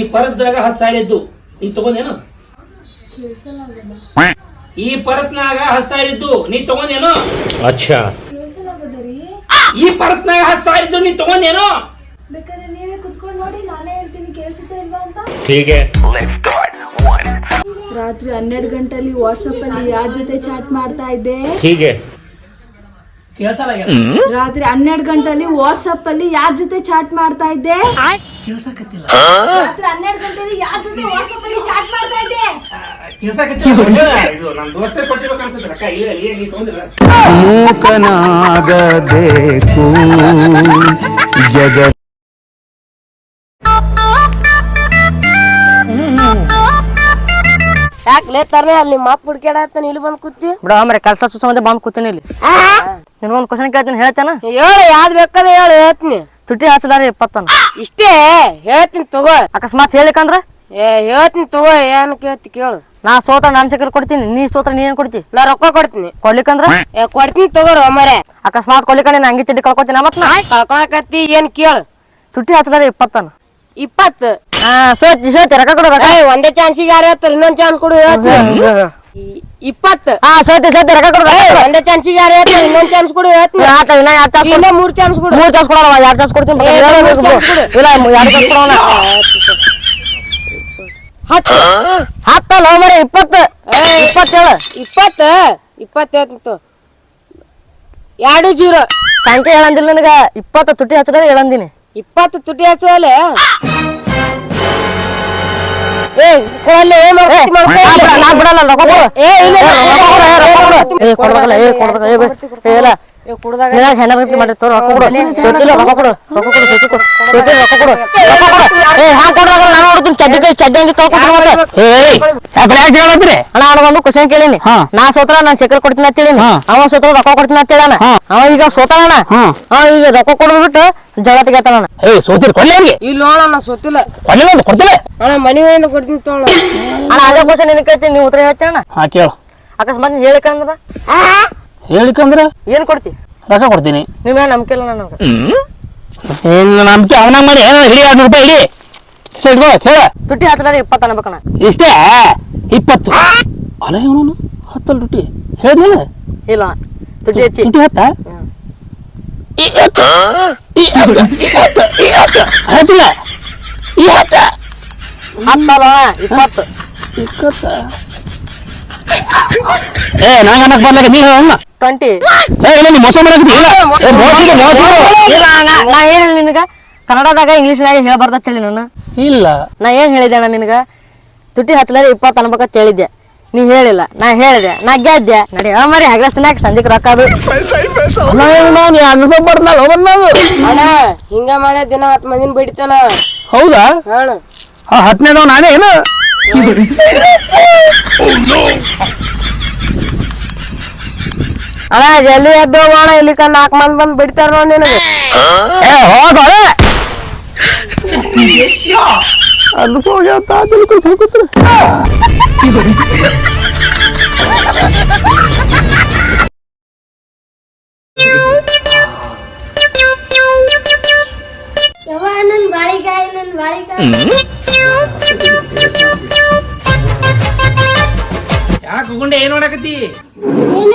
ಈ ಪರ್ಸ್ದಾಗ ಹತ್ತು ಸಾವಿರ ಇದ್ದು. ನೀ ತಗೊಂಡೇನು? ಈ ಪರ್ಸ್ನಾಗ ಹತ್ತು ಸಾವಿರ ಇದ್ದು ನೀ ತಗೊಂಡೇನು? ಅಚ್ಚಾ. ಈ ಪರ್ಸ್ನಾಗ ಹತ್ತು ಸಾವಿರ ಇದ್ದು ನೀ ತಗೊಂಡೇನು? ರಾತ್ರಿ ಹನ್ನೆರಡು ಗಂಟೆಲಿ ವಾಟ್ಸಪ್ ಅಲ್ಲಿ ಯಾರ ಜೊತೆ ಚಾಟ್ ಮಾಡ್ತಾ ಇದ್ದೆ? ಹೀಗೆ. ರಾತ್ರಿ ಹನ್ನೆರಡು ಗಂಟೆಲಿ ವಾಟ್ಸಪ್ ಅಲ್ಲಿ ಯಾರ ಜೊತೆ ಚಾಟ್ ಮಾಡ್ತಾ ಇದ್ದೆ? ಕೇಳ್ಸಕತ್ತಿಲ್ಲ. ರಾತ್ರಿ ಹನ್ನೆರಡು ಗಂಟೆಲಿ ಯಾರ ಜೊತೆ ವಾಟ್ಸಪ್ ಅಲ್ಲಿ ಚಾಟ್ ಮಾಡ್ತಾ ಇದ್ದೆ? ಮೂಕನಾಗಬೇಕು. ಇದು ಯಾಕ್ಲೆ ತರ್ಲೆ? ಅಲ್ಲಿ ಮಾಪ್ ಹುಡ್ಕ್ಯಾಡತ್ತಾನ ಇಲ್ಲಿ ಬಂದ್ ಕೂತಿ. ಬಿಡ ಮರೆ ಕೆಲಸ ಸಂಬಂಧ ಬಂದ್ ಕೂತೀನಿ ಇಲ್ಲಿ. ನಿನ್ಗೊಂದು ಕ್ವಶನ್ ಕೇಳ್ತೀನಿ ಹೇಳ್ತೇನ? ಹೇಳು ಯಾವ್ದು ಬೇಕಾದ ಹೇಳು ಹೇಳ್ತೀನಿ. ತುಟಿ ಹಚ್ಚಲಾರಿ ಇಪ್ಪತ್ತನ. ಇಷ್ಟೇ ಹೇಳ್ತೀನಿ ತಗೋ. ಅಕಸ್ಮಾತ್ ಹೇಳಿಕಂದ್ರ ಏ ಹೇಳ್ತೀನಿ ತಗೋ ಏನ್ ಕೇಳ್ತಿ ಕೇಳು. ನಾ ಸೋತ್ರ ನಾನ್ ಚಕ್ರ ಕೊಡ್ತೀನಿ ನೀ ಸೋತ್ರ ನೀ ಏನ್ ಕೊಡ್ತಿ? ನಾ ರೊಕ್ಕ ಕೊಡ್ತೀನಿ. ಕೊಡ್ಲಿಕ್ಕಂದ್ರ? ಏ ಕೊಡ್ತೀನಿ ತಗೋರು ಮರೆ ಅಕಸ್ಮಾತ್ ಕೊಡ್ಲಿಕ್ಕ ನೀನ್ ಅಂಗಿ ಚಡ್ಡಿ ಕಳ್ಕೊತೀನಿ ಮತ್ ನಾ? ಕಳ್ಕೊಳಕತ್ತಿ ಏನ್ ಕೇಳು. ತುಟಿ ಹಚ್ಚಲಾರಿ ಇಪ್ಪತ್ತನ. ಇಪ್ಪತ್ತು. ಸೋತಿ ಸೋತಿ ರೊಕ್ಕ ಕೊಡು ರೊಕ್ಕ ಒಂದೇ ಒಂದೇ ಈಗ ಯಾರು ಹೇಳ್ತಾರೆ ಇನ್ನೊಂದ್ ಚಾನ್ಸ್ ಕೊಡು ಇಪ್ಪತ್ತು. ಹಾ ಸೋತಿ ಸೋತಿ ರೊಕ್ಕ ಕೊಡು ಒಂದೇ ಚಾನ್ಸ್ ಚಾನ್ಸಿಗೆ ಯಾರು ಹೇಳ್ತಾರೆ ಇನ್ನೊಂದ್ ಚಾನ್ಸ್ ಕೊಡು ಆತ ಇನ್ನ ಎರಡ್ ತಾಸು ಇನ್ನ ಮೂರ್ ಚಾನ್ಸ್ ಕೊಡು. ಮೂರ್ ಚಾನ್ಸ್ ಕೊಡಲ್ಲ ಎರಡ್ ಚಾನ್ಸ್ ಕೊಡ್ತೀನಿ. ಚಾನ್ಸ್. ಇಲ್ಲ ಎರಡ್ ತಾಸು ಕೊಡೋಣ? ಹತ್ತು. ಹತ್ತಲ್ಲ ಮರಿ ಇಪ್ಪತ್ತು. ಇಪ್ಪತ್ತೇಳು ಇಪ್ಪತ್ತು ಇಪ್ಪತ್ತು ಹೇಳ್ತೀನಿ ಎರಡು ಜೀರೋ. ಸಂಖ್ಯೆ ಹೇಳಂದಿಲ್ಲ ನನಗ. ಇಪ್ಪತ್ತು ತುಟಿ ಹಚ್ಚದ ಹೇಳಂದಿನಿ. ಇಪ್ಪತ್ತು ತುಟಿ ಹಚ್ಚಲೆ ಏ ಕೊಡಲ್ಲ ಏ ಇಲ್ಲ ಏ, ರೊಕ್ಕ ಕೊಡು, ಏ, ರೊಕ್ಕ ಕೊಡು. ಏ ಕೊಡ್ದಾಗಲ್ಲ ಏ ಏ ಬೇ, ಏ ಏ ಕುಡ್ದಾಗ ನಿನಗ ಹೆಣ್ಣ ರೀತಿ ಮಾಡಿ ತೋರ್ ರೊಕ್ಕ ಕೊಡು. ಸೋತಿಲ್ಲ ರೊಕ್ಕ ಕೊಡು. ರೊಕ್ಕ ಕೊಡು ಸೋತಿ ಕೊಡು. ಸೋತಿಲ್ಲ ರೊಕ್ಕ ಕೊಡು. ರೊಕ್ಕ ಕೊಡು. ಏ ಹಾಂ ನಾನು ನೋಡ್ತೀನಿ. ಚಡ್ಡಿ ಚಡ್ಡಿ ಮತ್ತೆ. ಏಯ್ ಹೇಳತ್ರಿ ಅಣ್ಣ ಕ್ವಶನ್ ಕೇಳಿನಿ. ನಾ ಸೋತ್ರ ನಾನ್ ಸೈಕಲ್ ಕೊಡ್ತೀನಿ ಅಂತ ಹೇಳಿನಿ. ಅವ ಸೋತ್ರ ರೊಕ್ಕ ಕೊಡ್ತೀನಿ ಅಂತ ಹೇಳಣ ಅವ ಈಗ ಸೋತಾನ ಹಾ. ಅವ ಈಗ ರೊಕ್ಕ ಕೊಡ್ಬಿಟ್ಟು ಜಗಳ ತೆಗಿತಾನ ಏಯ್ ಸೋತಿರ್ ಕೊಡ್ಲಿ ಅವ್ರಿಗೆ ಇಲ್ಲಿ ನೋಡೋಣ ಸೊತ್ತಿಲ್ಲ ಕೊಡ್ಲಿಲ್ಲ ಅಂತ ಕೊಡ್ತಿಲ್ಲ? ಅಣ್ಣ ಮನಿ ಕೊಡ್ತೀನಿ ತೋಣ ಅಣ್ಣ ಅದೇ ಕ್ವಶನ್ ಕೇಳ್ತೀನಿ. ನೀವು ಉತ್ತರ ಅಣ್ಣ? ಹಾ ಕೇಳು. ಅಕಸ್ಮಾತ್ ಹೇಳಿಕಂದ್ರ? ಹೇಳಿಕಂದ್ರ? ಏನ್ ಕೊಡ್ತಿ? ರೊಕ್ಕ ಕೊಡ್ತೀನಿ. ನೀವೇ ನಂಬಿಕೆ ಇಲ್ಲ ನನಗೆ. ಏನು ನಂಬಿಕೆ? ಅವನಾಗ ಮಾಡಿ ಹಿಡಿ ಎರಡು ರೂಪಾಯಿ ಹಿಡಿ. ಸರಿ ಇಟ್ಕೋ ಹೇಳ ತುಟ್ಟಿ ಹಚ್ಚಲಾರ ಇಪ್ಪತ್ತು ಅನ್ಬೇಕಣ ಇಷ್ಟೇ? ಇಪ್ಪತ್ತು. ಅಲ್ಲ ಇವನು ಹತ್ತಲ್ಲ ತುಟ್ಟಿ ಹೇಳಿದ್ನಲ್ಲ? ಇಲ್ಲ ತುಟ್ಟಿ ತುಟಿ ಹಚ್ಚಿ. ತುಟ್ಟಿ ಹತ್ತ? ಹತ್ತಿಲ್ಲ ಈ ಹತ್ತ ಹತ್ತಲ್ಲ ಇಪ್ಪತ್ತು. ಇಪ್ಪತ್ತ. ಏ ನನಗೆ ಅನ್ನಕ್ ಬರ್ಲಾಗ ನೀ ಹೇಳ ಟ್ವೆಂಟಿ ನೀ ಮೋಸ ಏನ್ ಹೇಳಿ ನಿನಗ? ಕನ್ನಡದಾಗ ಇಂಗ್ಲೀಷ್ನಾಗ ಹೇಳ್ಬಾರ್ದ ಹೇಳಿ ನಾನು. ಇಲ್ಲ. ನಾ ಏನ್ ಹೇಳಿದೆ ಅಣ್ಣ ನಿನಗ? ತುಟ್ಟಿ ಹತ್ತಲಾರ ಇಪ್ಪತ್ತು ಅನ್ಬೇಕಂತ ಹೇಳಿದ್ದೆ. ನೀ ಹೇಳಿಲ್ಲ. ನಾ ಹೇಳಿದೆ. ನಾ ಗೆದ್ದೆ. ನಡಿ ಆ ಮರಿ ಹಗ್ರಸ್ತನಾಗ ಸಂಜೆಕ್ ರೊಕ್ಕ ಅದು. ಬರ್ನಲ್ಲ ಅಣ್ಣ ಹಿಂಗ ಮಾಡ್ಯ ದಿನ ಹತ್ತು ಮಂದಿನ ಬಿಡಿತನ? ಹೌದಾ? ಹತ್ತನೇದವ ನಾನೇ ಏನು? ಅಣ್ಣ ಜಲ್ದಿ ಎದ್ದು ಅಣ್ಣ? ಇಲ್ಲಿ ನಾಲ್ಕು ಮಂದಿ ಬಂದು ಬಿಡ್ತಾರ ನೋಡಿ ನಿನಗೆ. ಏ ಹೋಗ ಯವ್ವ ನನ್ ನನ್ ಬಾಳಿಕಾಯಿ ಯಾಕೆ ಗುಂಡೆ ಏನ್ ಮಾಡಕತ್ತಿ? ಏನು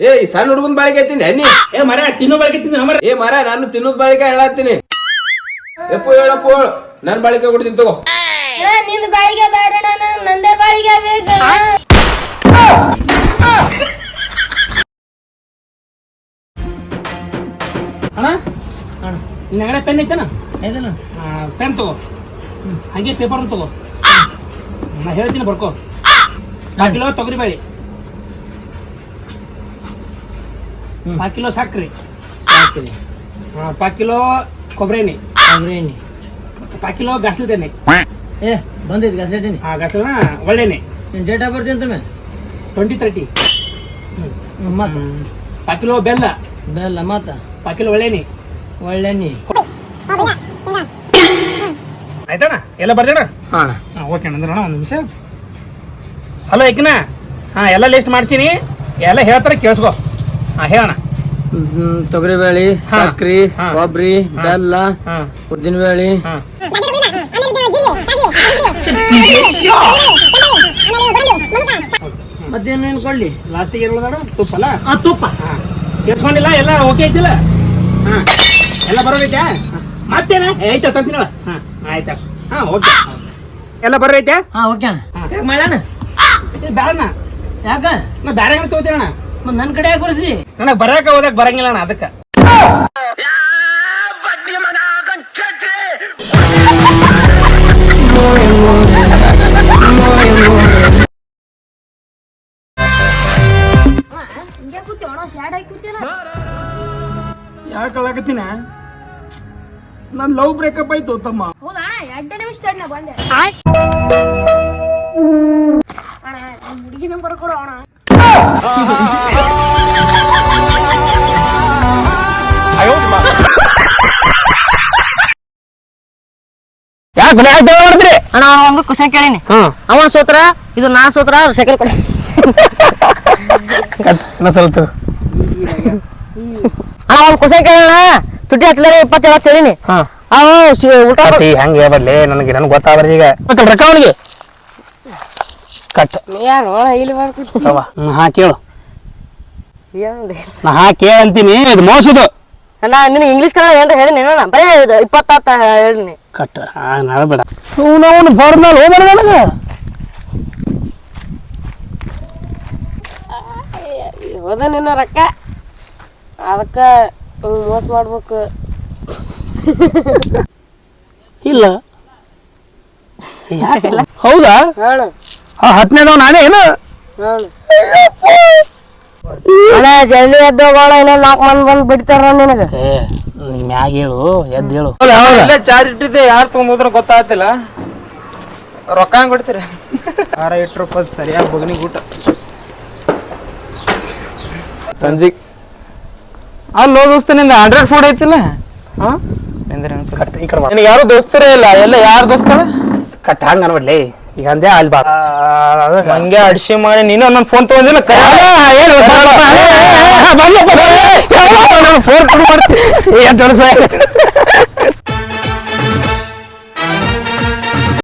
ಏ ಈ ಸಣ್ಣ ಹುಡುಗನ್ ಬಾಳಿಕೆ ಐತಿ ಹೆಣ್ಣಿ ಏ ಮರ ತಿನ್ನೋ ಬಾಳಿಗೆ ತಿನ್ನ ಮರ ಏ ಮರ ನಾನು ತಿನ್ನೋದ್ ಬಾಳಿಕೆ ಹೇಳತ್ತೀನಿ. ಎಪ್ಪು ಹೇಳಪ್ಪ ಹೇಳು. ನನ್ ಬಾಳಿಕೆ ಕೊಡ್ತೀನಿ ತಗೋ. ನಿನ್ನಿಂದ ಬಾಳಿಗೆ ಬೇಡ ನಂದೇ ಬಾಳಿಗೆ ಬೇಕು. ಅಣ್ಣ ನಿನ್ನ ಪೆನ್ ಐತನ? ಐತನ ಪೆನ್ ತಗೋ. ಹಂಗೆ ಪೇಪರ್ ತಗೋ. ನಾ ಹೇಳ್ತೀನಿ ಬರ್ಕೋ. ನಾಲ್ಕು ಕಿಲೋ ತೊಗರಿ ಬೇಳೆ ಪಾವು ಕಿಲೋ ಸಕ್ರೆ. ಪಾವು ಕಿಲೋ ಕೊಬ್ಬರಿ ಎಣ್ಣೆ ಕೊಬ್ಬರಿ ಎಣ್ಣೆ ಪಾವು ಕಿಲೋ ಗಸ್ಲದ ಎಣ್ಣೆ ಏ ಬಂದೈತಿ ಗಸೆಟಿನಿ ಆ ಗಸನ ಒಳ್ಳೆನೆ. ನಿನ್ ಡೇಟ್ ಆಫ್ ಬರ್ತೀನಿ ತಮ್ಮ ಟ್ವೆಂಟಿ ತರ್ಟಿ ಮತ್ತ? ಪಾಕಿಲೋ ಬೆಲ್ಲ. ಬೆಲ್ಲ ಮತ್ತ? ಪಾಕಿಲೋ ಒಳ್ಳೆನಿ. ಒಳ್ಳೆ ನೀ ಆಯ್ತಣ್ಣ ಎಲ್ಲ ಬರ್ದೇಣ ಹಾ. ಹಾಂ ಓಕೆ ಅಂದ್ರೆ ಒಂದು ನಿಮಿಷ. ಹಲೋ ಏಕನ ಹಾಂ ಎಲ್ಲ ಲಿಸ್ಟ್ ಮಾಡ್ಸೀನಿ. ಎಲ್ಲ ಹೇಳ್ತಾರೆ ಕೇಳಿಸ್ಕೊ. ಹಾಂ ಹೇಳಣ್ಣ. ತೊಗರಿ ಬೇಳಿ ಹಾ. ಸಕ್ರಿ ಕೊಬ್ಬರಿ ಬೆಲ್ಲ ಉದ್ದಿನ ಬೇಳಿ ಮಧ್ಯಾಹ್ನ ಮತ್ತೇನೇನು ಕೊಡ್ಲಿ? ಲಾಸ್ಟಿಗೆ ಏನು ಉಳ್ದಾಡ ತುಪ್ಪ ಅಲ್ಲ ಆ ತುಪ್ಪ. ಹಾಂ. ಕೇಳಿಸ್ಕೊಂಡಿಲ್ಲ? ಎಲ್ಲ ಓಕೆ ಐತಿಲ್ಲ? ಹಾಂ. ಎಲ್ಲ ಬರೋದೈತೆ? ಮತ್ತೇನ? ಐತೆ ತಂತಿನಳ ಹಾಂ ಆಯ್ತಾ. ಹಾಂ ಓಕೆ ಎಲ್ಲ ಬರೋದೈತೆ? ಹಾಂ ಓಕೆ ಅಣ್ಣ. ಮಾಡೋಣ ಬೇಡಣ್ಣ ಯಾಕ? ನಾ ಬೇರೆ ತಗೋತೀರಣ್ಣ ತಗೋತೀನಣ್ಣ. ನನ್ ಕಡೆ ಯಾಕೆ ಬರ್ಸ್ರಿ ನನಗೆ ಬರಾಕ ಹೋದಕ್ ಬರಂಗಿಲ್ಲ ಅಣ್ಣ ಅದಕ್ಕೆ. ಹಿಂಗೆ ಕೂತೀವಿ ಅಣ್ಣ ಶಾಡ್ ಆಗಿ ಯಾಕೆ ಕಳಕತ್ತೀನ ನನ್ನ ಲವ್ ಬ್ರೇಕಪ್ ಆಯ್ತು ತಮ್ಮ. ಹೌದಾ ಅಣ್ಣ ಎರಡೇ ನಿಮಿಷ ತಡಿ ನಾ ಬಂದೆ ಅಣ್ಣ ನಮ್ಮ ಹುಡುಗಿ ನಂಬರ್ ಕೊಡು ಅಣ್ಣ. ಮಾಡಿದ್ರಿ ಅಣ್ಣ ಒಂದು ಕ್ವಶನ್ ಕೇಳಿನಿ. ಅವ ಸೋತ್ರ ಇದು ನಾ ಸೋತ್ರ ಸೈಕಲ್ ಕೊಡಿ. ಸ್ವಲ್ಪ ಅಣ್ಣ ಒಂದು ಕ್ವಶನ್ ಕೇಳೋಣ. ತುಟಿ ಹಚ್ಚಲಾರ ಇಪ್ಪತ್ತೇಳು ಹೇಳಿನಿ. ಹಾಂ. ಅವ ಸಿ- ಊಟ ಹೆಂಗೆ ಹೇಳ್ಬರ್ಲಿ ನನಗೆ ನನಗೆ ಗೊತ್ತಾಗ್ರಿ ಈಗ. ಮತ್ತೆ ರೊಕ್ಕ ಅವನಿಗೆ? ಕಟ್. ಯಾರು ಇಲ್ಲಿ ಮಾಡ್ಕೊತ ಅವ ಹಾ ಕೇಳು? ನಾ ಹಾ ಕೇಳ ಅಂತೀನಿ ಇದು ಮೋಸದು. ಅಣ್ಣ ನಿನಗೆ ಇಂಗ್ಲೀಷ್ ಕನ್ನಡ ಏನ್ರ ಹೇಳಿನಿ ನಾನು ಬರೀ ಇದು ಇಪ್ಪತ್ತಾತ ಹೇಳಿನಿ ಕಟ್ ಹಾ ನಾಳೆ ಬೇಡ. ಅವನು ಅವನು ಬರ್ಮೇಲೆ ಹೋಗ್ಬಾರ ನನಗೆ. ಹೋದ ನಿನ್ನ ರೊಕ್ಕ. ಅದಕ್ಕೆ ಹಿಂಗ್ ಮೋಸ ಮಾಡ್ಬೇಕು. ಇಲ್ಲ. ಯಾಕಿಲ್ಲ ಹೌದಾ? ಹೇಳು. ಆ ಹತ್ತನೇದವ ನಾನೇ ಏನು? ಹೇಳು. ಅಣ್ಣ ಜಲ್ದಿ ಎದ್ದೋಗೋಣ ಇನ್ನೊಂದು ನಾಲ್ಕು ಮಂದಿ ಬಂದು ಬಿಡ್ತಾರ ನಿನಗೆ. ಏ ನೀ ಮ್ಯಾಗ ಹೇಳು ಎದ್ದು ಹೇಳು. ಚಾರ್ಜ್ ಇಟ್ಟಿದ್ದೆ ಯಾರು ತೊಗೊಂಬೋದ್ರ ಗೊತ್ತಾಗ್ತಿಲ್ಲ. ರೊಕ್ಕ ಹಂಗ್ ಕೊಡ್ತೀರಿ? ಆರ ಇಟ್ಟು ರೂಪಾಯಿ ಸರಿಯಾಗಿ ಬಗ್ನಿ ಊಟ ಸಂಜೆ ಅಲ್ಲಿ ದೋಸ್ತ ನಿಂದ ಆಂಡ್ರಾಯ್ಡ್ ಫೋನ್ ಐತಿಲ್ಲ? ಹಾ? ನಿಂದ್ರೆ ಕಟ್ ಈ ಕಡೆ ಬಾ. ನಿನಗೆ ಯಾರು ದೋಸ್ತರೇ ಇಲ್ಲ? ಎಲ್ಲ ಯಾರು ದೋಸ್ತರ ಕಟ್ ಹಂಗ ಅನ್ಬಿಡ್ಲಿ. ಈಗ ಅಂದೆ ಅಲ್ಲಿ ಬಾ ಹಂಗೆ ಅಡ್ಸಿ ಮಾಡಿ ನೀನು ನನ್ನ ಫೋನ್ ತಗೊಂಡಿಲ್ಲ ಫೋನ್